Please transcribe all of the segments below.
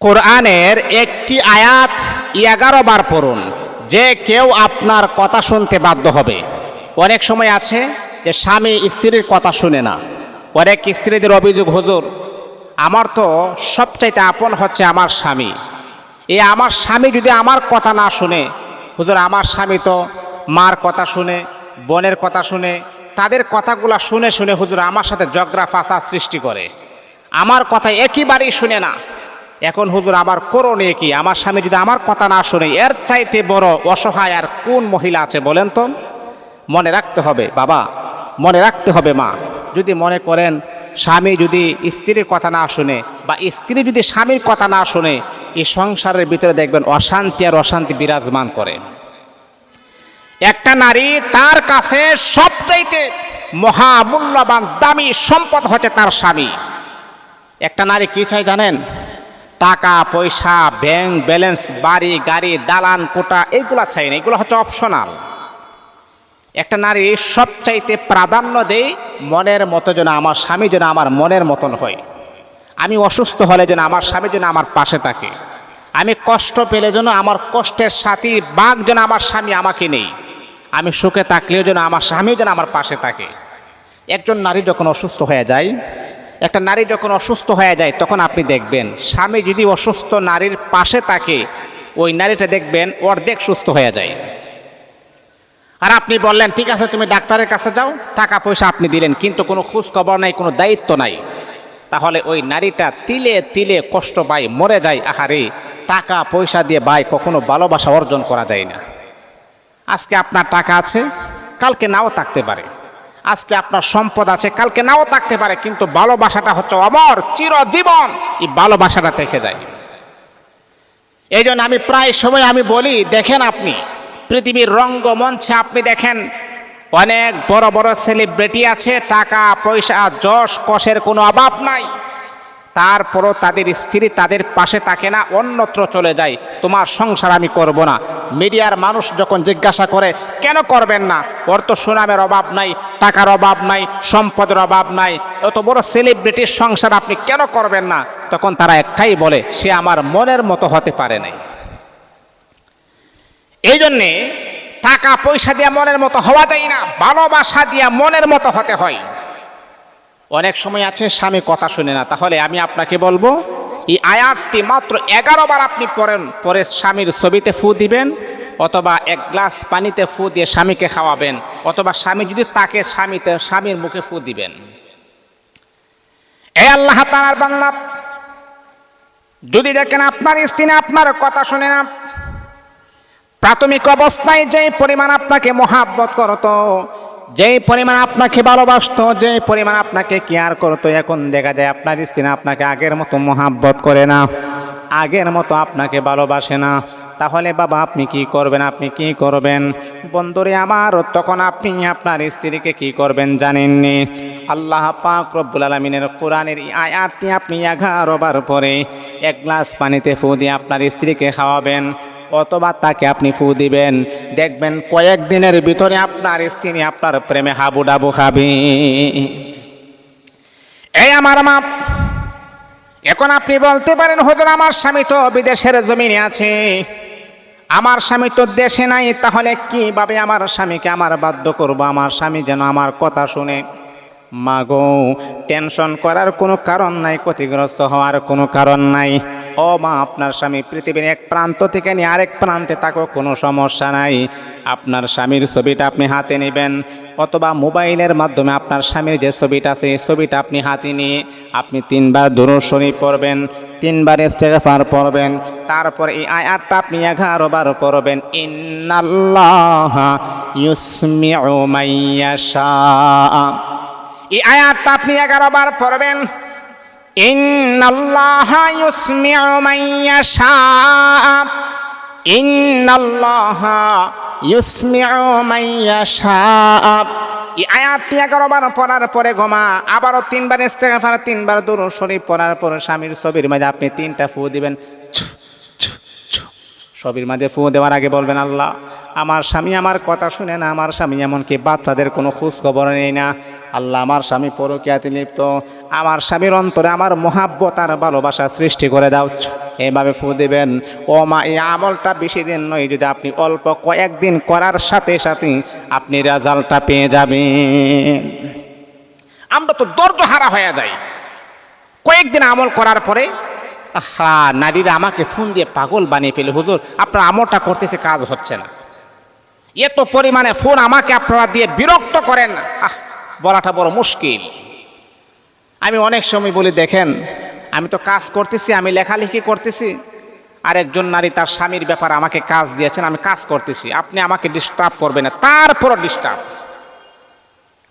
কোরআনের একটি আয়াত এগারো বার পড়ুন, যে কেউ আপনার কথা শুনতে বাধ্য হবে। অনেক সময় আছে যে স্বামী স্ত্রীর কথা শুনে না। অনেক স্ত্রীদের অভিযোগ, হুজুর, আমার তো সবচাইতে আপন হচ্ছে আমার স্বামী। এই আমার স্বামী যদি আমার কথা না শুনে, হুজুর, আমার স্বামী তো মার কথা শুনে, বোনের কথা শুনে, তাদের কথাগুলা শুনে শুনে হুজুর, আমার সাথে জগরা ফাঁসা সৃষ্টি করে। আমার কথা একেবারেই শুনে না। এখন হুজুর, আমার করণীয় কি? আমার স্বামী যদি আমার কথা না শুনে, এর চাইতে বড় অসহায় আর কোন মহিলা আছে বলেন তো? মনে রাখতে হবে, বাবা, মনে রাখতে হবে মা। যদি মনে করেন স্বামী যদি স্ত্রীর কথা না শুনে বা স্ত্রী যদি স্বামীর কথা না শুনে, এই সংসারের ভিতরে দেখবেন অশান্তি আর অশান্তি বিরাজমান করে। একটা নারী তার কাছে সবচাইতে মহামূল্যবান দামি সম্পদ হচ্ছে তার স্বামী। একটা নারী কি চাই জানেন? টাকা, পয়সা ব্যাংক ব্যালেন্স বাড়ি, গাড়ি, দালান, কোটা এইগুলো চাই না। এগুলো হচ্ছে অপশনাল একটা নারী সবচাইতে প্রাধান্য দেয় মনের মতো যেন আমার স্বামী যেন আমার মনের মতন হয়। আমি অসুস্থ হলে যেন আমার স্বামী যেন আমার পাশে থাকে। আমি কষ্ট পেলে যেন আমার কষ্টের সাথী বাঘ যেন আমার স্বামী আমাকে নেই। আমি সুখে থাকলেও যেন আমার স্বামীও যেন আমার পাশে থাকে। একজন নারী যখন অসুস্থ হয়ে যায় একটা নারী যখন অসুস্থ হয়ে যায়, তখন আপনি দেখবেন, স্বামী যদি অসুস্থ নারীর পাশে থাকে, ওই নারীটা দেখবেন অর্ধেক সুস্থ হয়ে যায়। আর আপনি বললেন, ঠিক আছে, তুমি ডাক্তারের কাছে যাও, টাকা পয়সা আপনি দিলেন, কিন্তু কোনো খোঁজ খবর নাই, কোনো দায়িত্ব নাই। তাহলে ওই নারীটা তিলে তিলে কষ্ট পায়, মরে যায়, আহারে, টাকা পয়সা দিয়ে ভাই কখনো ভালোবাসা অর্জন করা যায় না। আজকে আপনার টাকা আছে, কালকে নাও থাকতে পারে। আজকে আপনার সম্পদ আছে, কালকে নাও থাকতে পারে, কিন্তু ভালোবাসাটা হচ্ছে অমর, চিরজীবন। এই ভালোবাসাটা থেকে যায়। এই জন্য আমি প্রায় সময় আমি বলি, দেখেন আপনি, পৃথিবীর রঙ্গমঞ্চে আপনি দেখেন, অনেক বড় বড় সেলিব্রিটি আছে, টাকা, পয়সা, যশ কষের কোনো অভাব নাই। তারপরও তাদের স্ত্রী তাদের পাশে থাকে না, অন্যত্র চলে যায়। তোমার সংসার আমি করব না। মিডিয়ার মানুষ যখন জিজ্ঞাসা করে, কেন করবেন না? ওর তো সুনামের অভাব নাই, টাকার অভাব নাই, সম্পদের অভাব নাই। এত বড় সেলিব্রিটির সংসার আপনি কেন করবেন না? তখন তারা একটাই বলে, সে আমার মনের মতো হতে পারে নাই। এই জন্যে টাকা পয়সা দিয়ে মনের মতো হওয়া যায় না, ভালোবাসা দিয়ে মনের মতো হতে হয়। অনেক সময় আছে, স্বামী কথা শুনে না। তাহলে আমি আপনাকে বলব, এই আয়াতটি মাত্র এগারো বার আপনি পড়েন, পরে স্বামীর ছবিতে ফু দিবেন, অথবা এক গ্লাস পানিতে ফু দিয়ে স্বামীকে খাওয়াবেন, অথবা স্বামী যদি তাকে স্বামীতে, স্বামীর মুখে ফু দিবেন। এ আল্লাহ তালার বাংলা যদি দেখেন আপনার স্ত্রী আপনার কথা শুনে না, প্রাথমিক অবস্থায় যে পরিমাণ আপনাকে মহাব্বত করতো যে পরিমাণ আপনাকে ভালোবাসতো যে পরিমাণ আপনাকে কেয়ার করতো, এখন দেখা যায় আপনার স্ত্রী আপনাকে আগের মতো মহাব্বত করে না, আগের মতো আপনাকে ভালোবাসে না। তাহলে বাবা, আপনি কি করবেন? আপনি কি করবেন? বন্ধুরে আমার, তখন আপনি আপনার স্ত্রীকে কি করবেন জানেননি? আল্লাহ পাক রব্বুল আলমিনের কোরআনের আয়াতটি আপনি এগারো বার পরে এক গ্লাস পানিতে ফু দিয়ে আপনার স্ত্রীকে খাওয়াবেন। অথবা তাকে আপনি ফু দিবেন। দেখবেন কয়েকদিনের ভিতরে আপনার স্ত্রী আপনার প্রেমে হাবু ডাবু খাবে। এই আমার মা, এখন আপনি বলতে পারেন, হুজুর, আমার স্বামী তো বিদেশের জমিনে আছে। আমার স্বামী তো দেশে নাই, তাহলে কীভাবে আমার স্বামীকে আমার বাধ্য করব? আমার স্বামী যেন আমার কথা শুনে। মাগো টেনশন করার কোনো কারণ নাই, ক্ষতিগ্রস্ত হওয়ার কোনো কারণ নাই। ও মা, আপনার স্বামী পৃথিবীর এক প্রান্ত থেকে নিয়ে আরেক প্রান্তে থাকো কোনো সমস্যা নাই। আপনার স্বামীর ছবিটা আপনি হাতে নেবেন, অথবা মোবাইলের মাধ্যমে আপনার স্বামীর যে ছবিটা আছে, এই ছবিটা আপনি হাতে নিয়ে আপনি তিনবার দূরস্বরী পড়বেন, তিনবার ইস্তেগফার পড়বেন, তারপর এই আয়াতটা আপনি এগারো বার পড়বেন, ইন্নাল্লাহ ইউসমিউ মাইয়াশা। এই আয়াতটা আপনি এগারো বার পড়বেন ইন্নাল্লাহ ইউসমিউ মাইয়াশা ইন্নাল্লাহ ইউসমিউ মাইয়াশা এই আয়াতটি এগারো বার পড়ার পরে ঘমা, আবারও তিনবার ইস্তেগফার, তিনবার দূর শরীফ পড়ার পরে স্বামীর ছবির মাঝে আপনি তিনটা ফু দিবেন। ছবির মাঝে ফু দেওয়ার আগে বলবেন, আল্লাহ, আমার স্বামী আমার কথা শুনে না, আমার স্বামী এমনকি বাচ্চাদের কোনো খোঁজ খবর নেই না। আল্লাহ আমার স্বামী পরকিয়াতে লিপ্ত। আমার স্বামীর অন্তরে আমার মহাব্বত আর ভালোবাসা সৃষ্টি করে দাও। এভাবে ফু দেবেন। ও মা, এই আমলটা বেশি দিন নয়, যদি আপনি অল্প কয়েকদিন করার সাথে সাথে আপনি রেজাল্টটা পেয়ে যাবেন। আমরা তো ধৈর্য হারা হয়ে যাই। কয়েকদিন আমল করার পরে হা নারীরা আমাকে ফোন দিয়ে পাগল বানিয়ে ফেলে, হুজুর, আপনার আমলটা করতেছে, কাজ হচ্ছে না। এত পরিমাণে ফোন আমাকে আপনারা দিয়ে বিরক্ত করেন আহ বলাটা বড় মুশকিল। আমি অনেক সময় বলি, দেখেন, আমি তো কাজ করতেছি, আমি লেখালেখি করতেছি। আরেকজন নারী তার স্বামীর ব্যাপারে আমাকে কাজ দিয়েছেন, আমি কাজ করতেছি। আপনি আমাকে ডিস্টার্ব করবেন না। তারপরও ডিস্টার্ব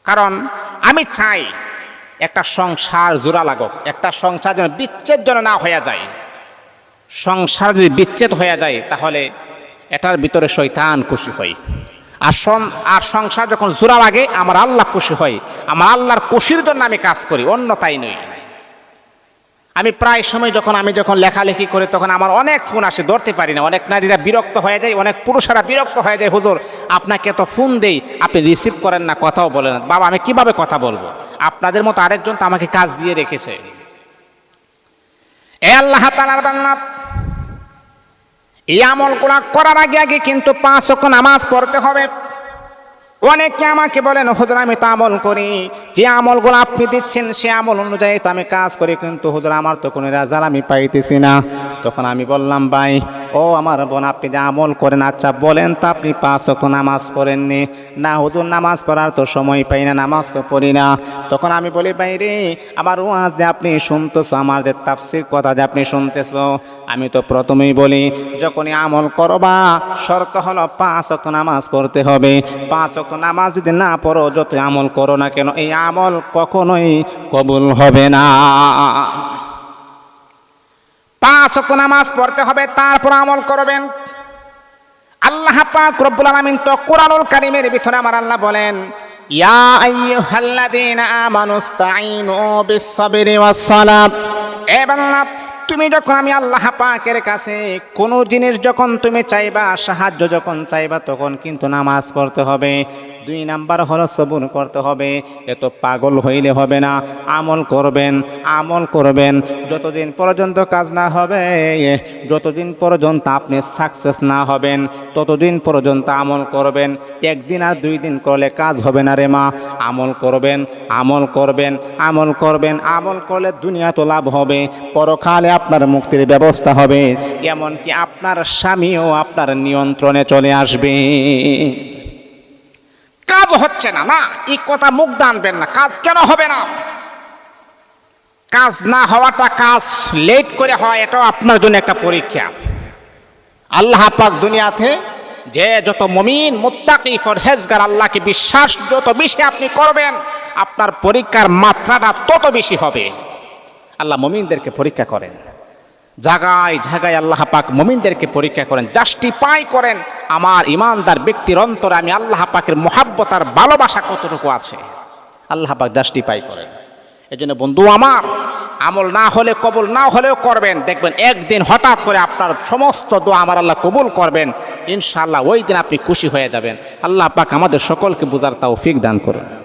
কারণ আমি চাই একটা সংসার জোড়া লাগক, একটা সংসার যেন বিচ্ছেদ যেন না হয়ে যায়। সংসার যদি বিচ্ছেদ হয়ে যায়, তাহলে এটার ভিতরে শৈতান খুশি হয় আর আর সংসার যখন জোড়া লাগে, আমার আল্লাহ খুশি হয়। আমার আল্লাহর খুশির জন্য আমি কাজ করি, অন্য তাই নই আমি প্রায় সময় যখন, আমি যখন লেখালেখি করি, তখন আমার অনেক ফোন আসে, ধরতে পারি না। অনেক নারীরা বিরক্ত হয়ে যায়, অনেক পুরুষেরা বিরক্ত হয়ে যায়, হুজুর, আপনাকে তো ফোন দেই, আপনি রিসিভ করেন না, কথাও বলেন না। বাবা, আমি কীভাবে কথা বলব? আপনাদের মতো আরেকজন তো আমাকে কাজ দিয়ে রেখেছে। এ আল্লাহ তালার বান্না এই আমল আমলগুলা করার আগে আগে কিন্তু পাঁচ অক্ষ নামাজ পড়তে হবে। অনেকে আমাকে বলেন, হুজুর, আমি তো আমল করি। যে আমলগুলো আপনি দিচ্ছেন, সে আমল অনুযায়ী তো আমি কাজ করি। কিন্তু হুজুর, আমার তো কোনো রেজাল্ট আমি পাইতেছি না। তখন আমি বললাম, ভাই ও আমার বোন, আপনি যে আমল করেন আচ্ছা বলেন তো, আপনি পাঁচ ওয়াক্ত নামাজ পড়েননি। না, হুজুর, নামাজ পড়ার তো সময় পাই না, নামাজ তো পড়ি না। তখন আমি বলি ভাই রে আমার ওয়াজ যে আপনি শুনতেছো, আমার যে তাফসির কথা যে আপনি শুনতেছো। আমি তো প্রথমেই বলি, যখনই আমল করবা, শর্ত হলো পাঁচ ওয়াক্ত নামাজ পড়তে হবে। পাঁচ ওয়াক্ত নামাজ যদি না পড়ো যত আমল করো না কেন, এই আমল কখনোই কবুল হবে না। পাঁচ ওয়াক্ত নামাজ পড়তে হবে, তারপর আমল করবেন। আল্লাহ পাক রব্বুল আলামিন তো কোরআনুল কারীমের ভিতরে আমার আল্লাহ বলেন, ইয়া আইয়ুহাল্লাযীনা আমানুস্তাঈনু বিস-সাবরি ওয়াস-সালাত। এ বান্দা, তুমি যখন আমি আল্লাহ পাকের কাছে কোনো জিনিস যখন তুমি চাইবা, সাহায্য যখন চাইবা, তখন কিন্তু নামাজ পড়তে হবে। দুই নাম্বার হলো সবুর করতে হবে। এত পাগল হইলে হবে না। আমল করবেন আমল করবেন। যতদিন পর্যন্ত কাজ না হবে, যতদিন পর্যন্ত আপনি সাকসেস না হবেন, ততদিন পর্যন্ত আমল করবেন। একদিন আর দুই দিন করলে কাজ হবে না রে মা। আমল করবেন আমল করবেন আমল করবেন। আমল করলে দুনিয়া তো লাভ হবে। পরকালে আপনার মুক্তির ব্যবস্থা হবে। এমনকি আপনার স্বামীও আপনার নিয়ন্ত্রণে চলে আসবে। কাজ হচ্ছে না না। এই কথা মুখ দানবেন না। কাজ কেন হবে না? কাজ না হওয়াটা কাজ লেট করে হয়, এটাও আপনার জন্য একটা পরীক্ষা। আল্লাহ পাক দুনিয়াতে যে যত মমিন, মুত্তাকি ফরহেজগার আল্লাহকে বিশ্বাস যত বেশি আপনি করবেন, আপনার পরীক্ষার মাত্রাটা তত বেশি হবে। আল্লাহ মমিনদেরকে পরীক্ষা করেন। জাগায় জাগায় আল্লাহ পাক মমিনদেরকে পরীক্ষা করেন। জাস্টিফাই করেন আমার ইমানদার ব্যক্তির অন্তরে আমি আল্লাহ পাকের মহাব্বত আর ভালোবাসা কতটুকু আছে? আল্লাহ পাক পাই করেন। এই জন্য বন্ধু আমার, আমল না হলে, কবুল না হলেও করবেন। দেখবেন একদিন হঠাৎ করে আপনার সমস্ত দোয়া আমার আল্লাহ কবুল করবেন। ইনশাআল্লাহ ওই দিন আপনি খুশি হয়ে যাবেন। আল্লাহ পাক আমাদের সকলকে বোঝার তাও ফিক দান করুন।